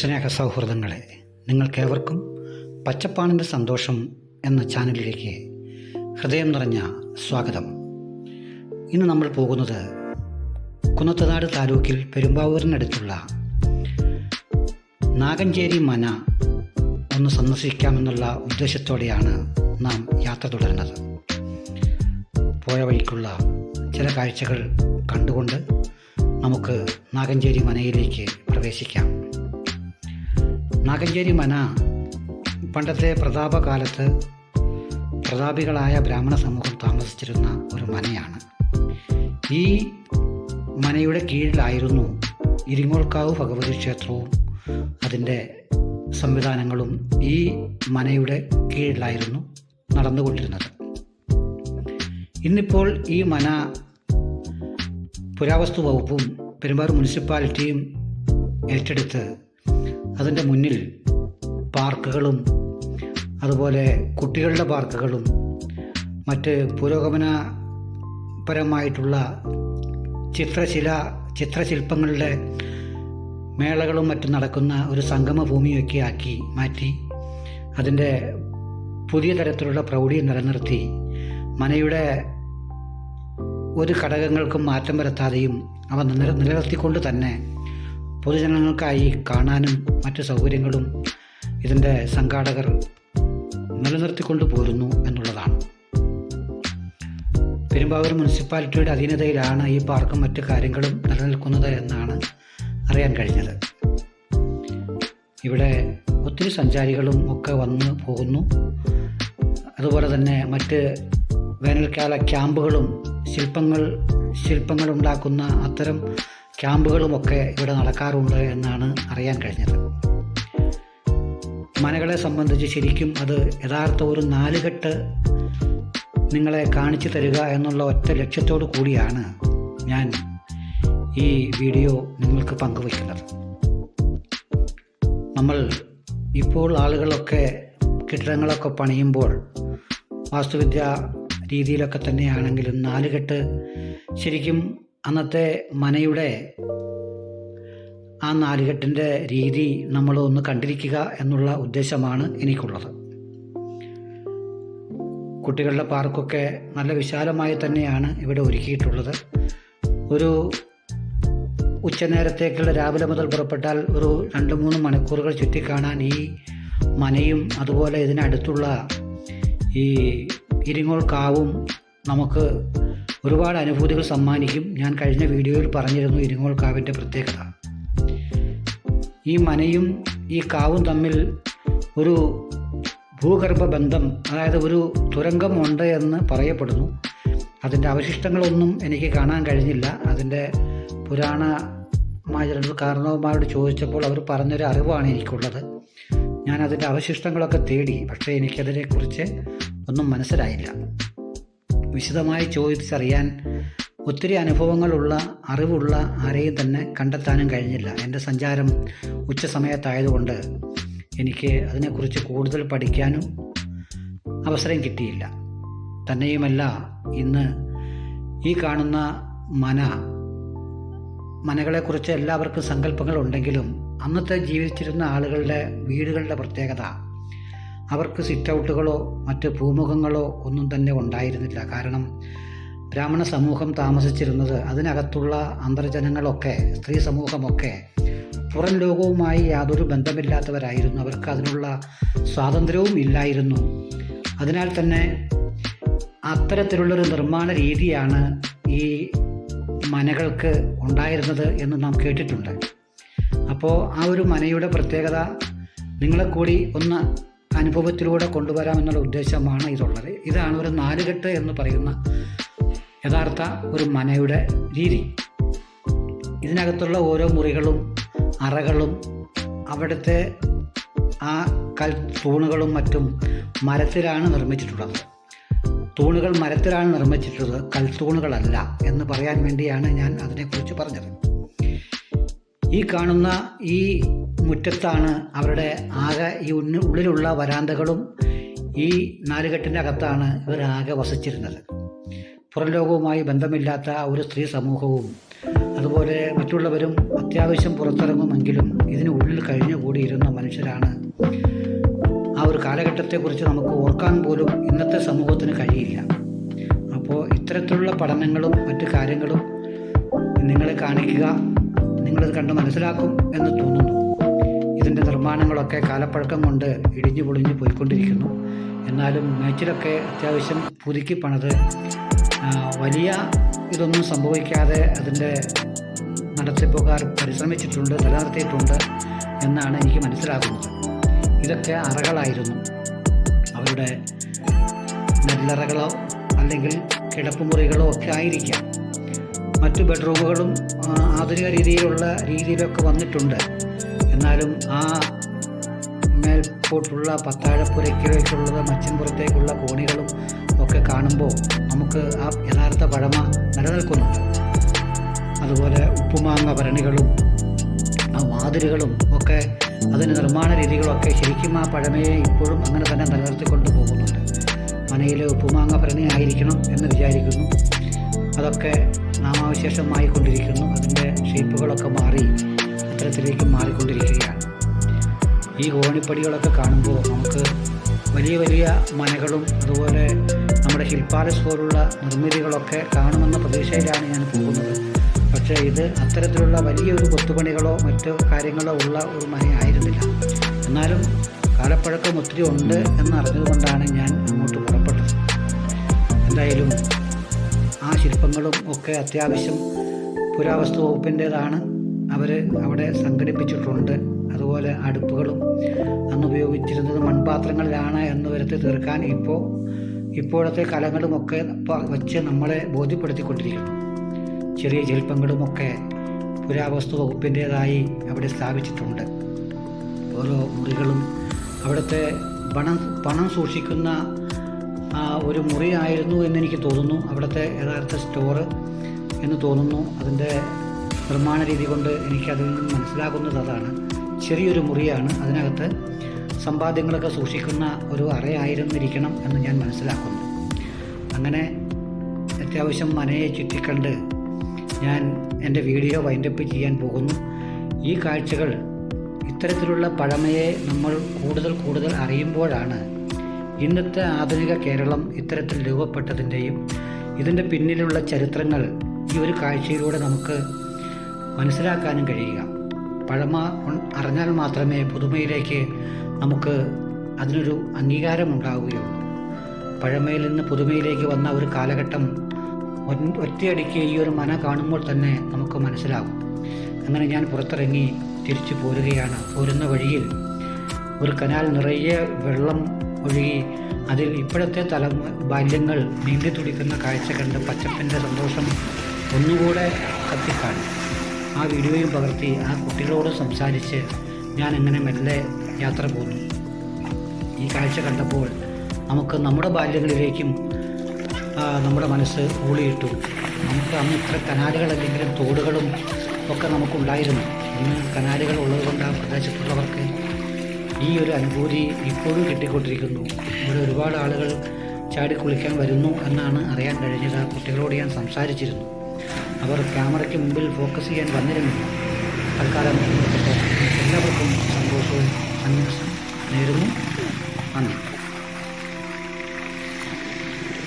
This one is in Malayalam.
സ്നേഹ സൗഹൃദങ്ങളെ നിങ്ങൾക്കേവർക്കും പച്ചപ്പാണിന്റെ സന്തോഷം എന്ന ചാനലിലേക്ക് ഹൃദയം നിറഞ്ഞ സ്വാഗതം. ഇന്ന് നമ്മൾ പോകുന്നത് കുന്നത്തനാട് താലൂക്കിൽ പെരുമ്പാവൂരിനടുത്തുള്ള നാഗഞ്ചേരി മന ഒന്ന് സന്ദർശിക്കാമെന്നുള്ള ഉദ്ദേശത്തോടെയാണ് നാം യാത്ര തുടരുന്നത്. പോയ വഴിക്കുള്ള ചില കാഴ്ചകൾ കണ്ടുകൊണ്ട് നമുക്ക് നാഗഞ്ചേരി മനയിലേക്ക് പ്രവേശിക്കാം. നാഗഞ്ചേരി മന പണ്ടത്തെ പ്രതാപകാലത്ത് പ്രതാപികളായ ബ്രാഹ്മണ സമൂഹം താമസിച്ചിരുന്ന ഒരു മനയാണ്. ഈ മനയുടെ കീഴിലായിരുന്നു ഇരിങ്ങോൾക്കാവ് ഭഗവതി ക്ഷേത്രവും അതിന്റെ സംവിധാനങ്ങളും ഈ മനയുടെ കീഴിലായിരുന്നു നടന്നുകൊണ്ടിരുന്നത്. ഇന്നിപ്പോൾ ഈ മന പുരാവസ്തു വകുപ്പും പെരുമ്പാറ മുനിസിപ്പാലിറ്റിയും ഏറ്റെടുത്ത് അതിന്റെ മുന്നിൽ പാർക്കുകളും അതുപോലെ കുട്ടികളുടെ പാർക്കുകളും മറ്റ് പുരോഗമനപരമായിട്ടുള്ള ചിത്രശില ചിത്രശില്പങ്ങളുടെ മേളകളും മറ്റും നടക്കുന്ന ഒരു സംഗമ ഭൂമിയൊക്കെ ആക്കി മാറ്റി അതിന്റെ പുതിയ തരത്തിലുള്ള പ്രൗഢി നിലനിർത്തി. മനയുടെ ഒരു ഘടകങ്ങൾക്കും മാറ്റം വരുത്താതെയും അവ നില നിലനിർത്തിക്കൊണ്ട് തന്നെ പൊതുജനങ്ങൾക്കായി കാണാനും മറ്റു സൗകര്യങ്ങളും ഇതിന്റെ സംഘാടകർ നിലനിർത്തിക്കൊണ്ട് പോരുന്നു എന്നുള്ളതാണ്. പെരുമ്പാവൂർ മുനിസിപ്പാലിറ്റിയുടെ അധീനതയിലാണ് ഈ പാർക്കും മറ്റു കാര്യങ്ങളും നിലനിൽക്കുന്നത് എന്നാണ് അറിയാൻ കഴിഞ്ഞത്. ഇവിടെ ഒത്തിരി സഞ്ചാരികളും ഒക്കെ വന്ന് പോകുന്നു. അതുപോലെ തന്നെ മറ്റ് വേനൽക്കാല ക്യാമ്പുകളും ശില്പങ്ങൾ ശില്പങ്ങൾ ഉണ്ടാക്കുന്ന അത്തരം ക്യാമ്പുകളുമൊക്കെ ഇവിടെ നടക്കാറുണ്ട് എന്നാണ് അറിയാൻ കഴിഞ്ഞത്. മനകളെ സംബന്ധിച്ച് ശരിക്കും അത് യഥാർത്ഥ ഒരു നാലുകെട്ട് നിങ്ങളെ കാണിച്ചു തരിക എന്നുള്ള ഒറ്റ ലക്ഷ്യത്തോടു കൂടിയാണ് ഞാൻ ഈ വീഡിയോ നിങ്ങൾക്ക് പങ്കുവയ്ക്കുന്നത്. നമ്മൾ ഇപ്പോൾ ആളുകളൊക്കെ കെട്ടിടങ്ങളൊക്കെ പണിയുമ്പോൾ വാസ്തുവിദ്യ രീതിയിലൊക്കെ തന്നെയാണെങ്കിലും നാലുകെട്ട് ശരിക്കും അന്നത്തെ മനയുടെ ആ നാലുകെട്ടിന്റെ രീതി നമ്മൾ ഒന്ന് കണ്ടിരിക്കുക എന്നുള്ള ഉദ്ദേശമാണ് എനിക്കുള്ളത്. കുട്ടികളുടെ പാർക്കൊക്കെ നല്ല വിശാലമായി തന്നെയാണ് ഇവിടെ ഒരുക്കിയിട്ടുള്ളത്. ഒരു ഉച്ചനേരത്തേക്കുള്ള രാവിലെ മുതൽ പുറപ്പെട്ടാൽ ഒരു രണ്ട് മൂന്ന് മണിക്കൂറുകൾ ചുറ്റിക്കാണാൻ ഈ മനയും അതുപോലെ ഇതിനടുത്തുള്ള ഈ ഇരിങ്ങോൾ കാവും നമുക്ക് ഒരുപാട് അനുഭൂതികൾ സമ്മാനിക്കും. ഞാൻ കഴിഞ്ഞ വീഡിയോയിൽ പറഞ്ഞിരുന്നു ഇരിങ്ങോൾ കാവിന്റെ പ്രത്യേകത. ഈ മനയും ഈ കാവും തമ്മിൽ ഒരു ഭൂഗർഭ ബന്ധം അതായത് ഒരു തുരങ്കമുണ്ട് എന്ന് പറയപ്പെടുന്നു. അതിന്റെ അവശിഷ്ടങ്ങളൊന്നും എനിക്ക് കാണാൻ കഴിഞ്ഞില്ല. അതിന്റെ പുരാണമായ രണ്ട് കാരണവന്മാരോട് ചോദിച്ചപ്പോൾ അവർ പറഞ്ഞൊരു അറിവാണ് എനിക്കുള്ളത്. ഞാൻ അതിന്റെ അവശിഷ്ടങ്ങളൊക്കെ തേടി പക്ഷേ എനിക്കതിനെക്കുറിച്ച് ഒന്നും മനസ്സിലായില്ല. വിശദമായി ചോദിച്ചറിയാൻ ഒത്തിരി അനുഭവങ്ങളുള്ള അറിവുള്ള ആരെയും തന്നെ കണ്ടെത്താനും കഴിഞ്ഞില്ല. എന്റെ സഞ്ചാരം ഉച്ച സമയത്തായതുകൊണ്ട് എനിക്ക് അതിനെക്കുറിച്ച് കൂടുതൽ പഠിക്കാനും അവസരം കിട്ടിയില്ല. തന്നെയുമല്ല ഇന്ന് ഈ കാണുന്ന മന മനകളെക്കുറിച്ച് എല്ലാവർക്കും സങ്കല്പങ്ങളുണ്ടെങ്കിലും അന്നത്തെ ജീവിച്ചിരുന്ന ആളുകളുടെ വീടുകളുടെ പ്രത്യേകത അവർക്ക് സിറ്റൗട്ടുകളോ മറ്റ് ഭൂമുഖങ്ങളോ ഒന്നും തന്നെ ഉണ്ടായിരുന്നില്ല. കാരണം ബ്രാഹ്മണ സമൂഹം താമസിച്ചിരുന്നത് അതിനകത്തുള്ള അന്തർജനങ്ങളൊക്കെ സ്ത്രീ സമൂഹമൊക്കെ പുറം ലോകവുമായി യാതൊരു ബന്ധമില്ലാത്തവരായിരുന്നു. അവർക്ക് അതിനുള്ള സ്വാതന്ത്ര്യവും ഇല്ലായിരുന്നു. അതിനാൽ തന്നെ അത്തരത്തിലുള്ളൊരു നിർമ്മാണ രീതിയാണ് ഈ മനകൾക്ക് ഉണ്ടായിരുന്നത് എന്ന് നാം കേട്ടിട്ടുണ്ട്. അപ്പോൾ ആ ഒരു മനയുടെ പ്രത്യേകത നിങ്ങളെ കൂടി ഒന്ന് അനുഭവത്തിലൂടെ കൊണ്ടുവരാമെന്നുള്ള ഉദ്ദേശമാണ് ഇതുള്ളത്. ഇതാണ് ഒരു നാലുകെട്ട് എന്ന് പറയുന്ന യഥാർത്ഥ ഒരു മനയുടെ രീതി. ഇതിനകത്തുള്ള ഓരോ മുറികളും അറകളും അവിടുത്തെ ആ കൽ തൂണുകളും മറ്റും മരത്തിലാണ് നിർമ്മിച്ചിട്ടുള്ളത്. തൂണുകൾ മരത്തിലാണ് നിർമ്മിച്ചിട്ടുള്ളത് കൽത്തൂണുകളല്ല എന്ന് പറയാൻ വേണ്ടിയാണ് ഞാൻ അതിനെക്കുറിച്ച് പറഞ്ഞത്. ഈ കാണുന്ന ഈ മുറ്റത്താണ് അവരുടെ ആകെ ഈ ഉന്ന ഉള്ളിലുള്ള വരാന്തകളും ഈ നാലുകെട്ടിന്റെ അകത്താണ് ഇവർ ആകെ വസിച്ചിരുന്നത്. പുറം ലോകവുമായി ബന്ധമില്ലാത്ത ഒരു സ്ത്രീ സമൂഹവും അതുപോലെ മറ്റുള്ളവരും അത്യാവശ്യം പുറത്തിറങ്ങുമെങ്കിലും കൂടിയിരുന്ന മനുഷ്യരാണ്. ആ ഒരു കാലഘട്ടത്തെക്കുറിച്ച് നമുക്ക് ഓർക്കാൻ പോലും ഇന്നത്തെ സമൂഹത്തിന് കഴിയില്ല. അപ്പോൾ ഇത്തരത്തിലുള്ള പഠനങ്ങളും മറ്റു കാര്യങ്ങളും നിങ്ങളെ കാണിക്കുക നിങ്ങളത് കണ്ട് മനസ്സിലാക്കും എന്ന് തോന്നുന്നു. നിർമ്മാണങ്ങളൊക്കെ കാലപ്പഴക്കം കൊണ്ട് ഇടിഞ്ഞു പൊളിഞ്ഞു പോയിക്കൊണ്ടിരിക്കുന്നു. എന്നാലും മേച്ചിലൊക്കെ അത്യാവശ്യം പുതുക്കി പണിത് വലിയ ഇതൊന്നും സംഭവിക്കാതെ അതിന്റെ നടത്തിപ്പുകാർ പരിശ്രമിച്ചിട്ടുണ്ട് നിലനിർത്തിയിട്ടുണ്ട് എന്നാണ് എനിക്ക് മനസ്സിലാകുന്നത്. ഇതൊക്കെ അറകളായിരുന്നു. അവരുടെ നെല്ലറകളോ അല്ലെങ്കിൽ കിടപ്പുമുറികളോ ഒക്കെ ആയിരിക്കാം. മറ്റു ബെഡ്റൂമുകളും ആധുനിക രീതിയിലുള്ള രീതിയിലൊക്കെ വന്നിട്ടുണ്ട്. എന്നാലും ആ മേൽപോട്ടുള്ള പത്താഴപ്പുരയ്ക്കിലേക്കുള്ളത് മച്ചിൻപുറത്തേക്കുള്ള കോണികളും ഒക്കെ കാണുമ്പോൾ നമുക്ക് ആ യഥാർത്ഥ പഴമ നിലനിൽക്കുന്നുണ്ട് അതുപോലെ ഉപ്പുമാങ്ങ ഭരണികളും ആ വാതിലുകളും ഒക്കെ അതിന്റെ നിർമ്മാണ രീതികളൊക്കെ ശരിക്കും ആ പഴമയെ ഇപ്പോഴും അങ്ങനെ തന്നെ നിലനിർത്തിക്കൊണ്ട് പോകുന്നുണ്ട്. മനയിലെ ഉപ്പുമാങ്ങ ഭരണി ആയിരിക്കണം എന്ന് വിചാരിക്കുന്നു. അതൊക്കെ നാമാവശേഷമായിക്കൊണ്ടിരിക്കുന്നു. അതിന്റെ ഷേപ്പുകളൊക്കെ മാറി അത്തരത്തിലേക്ക് മാറിക്കൊണ്ടിരിക്കുകയാണ്. ഈ ഓണിപ്പടികളൊക്കെ കാണുമ്പോൾ നമുക്ക് വലിയ വലിയ മനകളും അതുപോലെ നമ്മുടെ ഹിൽ പാലസ് പോലുള്ള നിർമ്മിതികളൊക്കെ കാണുമെന്ന പ്രതീക്ഷയിലാണ് ഞാൻ പോകുന്നത്. പക്ഷേ ഇത് അത്തരത്തിലുള്ള വലിയൊരു കൊത്തുപണികളോ മറ്റു കാര്യങ്ങളോ ഉള്ള ഒരു മനയായിരുന്നില്ല. എന്നാലും കാലപ്പഴക്കം ഒത്തിരി ഉണ്ട് എന്നറിഞ്ഞതുകൊണ്ടാണ് ഞാൻ അങ്ങോട്ട് പുറപ്പെട്ടത്. എന്തായാലും ആ ശില്പങ്ങളും ഒക്കെ അത്യാവശ്യം പുരാവസ്തു വകുപ്പിന്റേതാണ്. അവർ അവിടെ സംഘടിപ്പിച്ചിട്ടുണ്ട്. അതുപോലെ അടുപ്പുകളും അന്ന് ഉപയോഗിച്ചിരുന്നത് മൺപാത്രങ്ങളിലാണ് എന്ന് വരുത്തി തീർക്കാൻ ഇപ്പോൾ ഇപ്പോഴത്തെ കലങ്ങളുമൊക്കെ വച്ച് നമ്മളെ ബോധ്യപ്പെടുത്തിക്കൊണ്ടിരിക്കുന്നു. ചെറിയ ശില്പങ്ങളുമൊക്കെ പുരാവസ്തു വകുപ്പിന്റേതായി അവിടെ സ്ഥാപിച്ചിട്ടുണ്ട്. ഓരോ മുറികളും അവിടുത്തെ പണം പണം സൂക്ഷിക്കുന്ന ഒരു മുറിയായിരുന്നു എന്നെനിക്ക് തോന്നുന്നു. അവിടുത്തെ യഥാർത്ഥ സ്റ്റോറ് എന്ന് തോന്നുന്നു. അതിന്റെ നിർമ്മാണ രീതി കൊണ്ട് എനിക്കതിൽ നിന്ന് മനസ്സിലാകുന്നത് അതാണ്. ചെറിയൊരു മുറിയാണ്. അതിനകത്ത് സമ്പാദ്യങ്ങളൊക്കെ സൂക്ഷിക്കുന്ന ഒരു അറയായിരുന്നിരിക്കണം എന്ന് ഞാൻ മനസ്സിലാക്കുന്നു. അങ്ങനെ അത്യാവശ്യം മനയെ ചുറ്റിക്കണ്ട് ഞാൻ എന്റെ വീഡിയോ വൈൻഡപ്പ് ചെയ്യാൻ പോകുന്നു. ഈ കാഴ്ചകൾ ഇത്തരത്തിലുള്ള പഴമയെ നമ്മൾ കൂടുതൽ കൂടുതൽ അറിയുമ്പോഴാണ് ഇന്നത്തെ ആധുനിക കേരളം ഇത്തരത്തിൽ രൂപപ്പെട്ടതിന്റെയും ഇതിന്റെ പിന്നിലുള്ള ചരിത്രങ്ങൾ ഈ ഒരു കാഴ്ചയിലൂടെ നമുക്ക് മനസ്സിലാക്കാനും കഴിയുക. പഴമ അറിഞ്ഞാൽ മാത്രമേ പുതുമയിലേക്ക് നമുക്ക് അതിനൊരു അംഗീകാരം ഉണ്ടാവുകയുള്ളൂ. പഴമയിൽ നിന്ന് പുതുമയിലേക്ക് വന്ന ഒരു കാലഘട്ടം ഒറ്റയടിക്ക് ഈ ഒരു മന കാണുമ്പോൾ തന്നെ നമുക്ക് മനസ്സിലാകും. അങ്ങനെ ഞാൻ പുറത്തിറങ്ങി തിരിച്ചു പോരുകയാണ്. പോരുന്ന വഴിയിൽ ഒരു കനാൽ നിറയെ വെള്ളം ഒഴുകി അതിൽ ഇപ്പോഴത്തെ തല ബാല്യങ്ങൾ നീന്തി തുടിക്കുന്ന കാഴ്ച കണ്ട് പച്ചപ്പിന്റെ സന്തോഷം ഒന്നുകൂടെ കത്തിക്കാണും ആ വീഡിയോയും പകർത്തി ആ കുട്ടികളോട് സംസാരിച്ച് ഞാൻ എങ്ങനെ മെല്ലെ യാത്ര പോന്നു ഈ കാഴ്ച കണ്ടപ്പോൾ നമുക്ക് നമ്മുടെ ബാല്യങ്ങളിലേക്കും നമ്മുടെ മനസ്സ് ഊളിയിട്ടു. നമുക്ക് അന്ന് ഇത്ര കനാലുകളല്ലെങ്കിലും തോടുകളും ഒക്കെ നമുക്കുണ്ടായിരുന്നു. ഇന്ന് കനാലുകൾ ഉള്ളതുകൊണ്ട് ആ പ്രദേശത്തുള്ളവർക്ക് ഈ ഒരു അനുഭൂതി ഇപ്പോഴും കിട്ടിക്കൊണ്ടിരിക്കുന്നു. ഇവിടെ ഒരുപാട് ആളുകൾ ചാടി കുളിക്കാൻ വരുന്നു എന്നാണ് അറിയാൻ കഴിഞ്ഞത്. ആ കുട്ടികളോട് ഞാൻ സംസാരിച്ചിരുന്നു. അവർ ക്യാമറയ്ക്ക് മുമ്പിൽ ഫോക്കസ് ചെയ്യാൻ വന്നിരുന്നില്ല. തൽക്കാലം എല്ലാവർക്കും സന്തോഷവും സന്തോഷം നേരുന്നു. നന്ദി.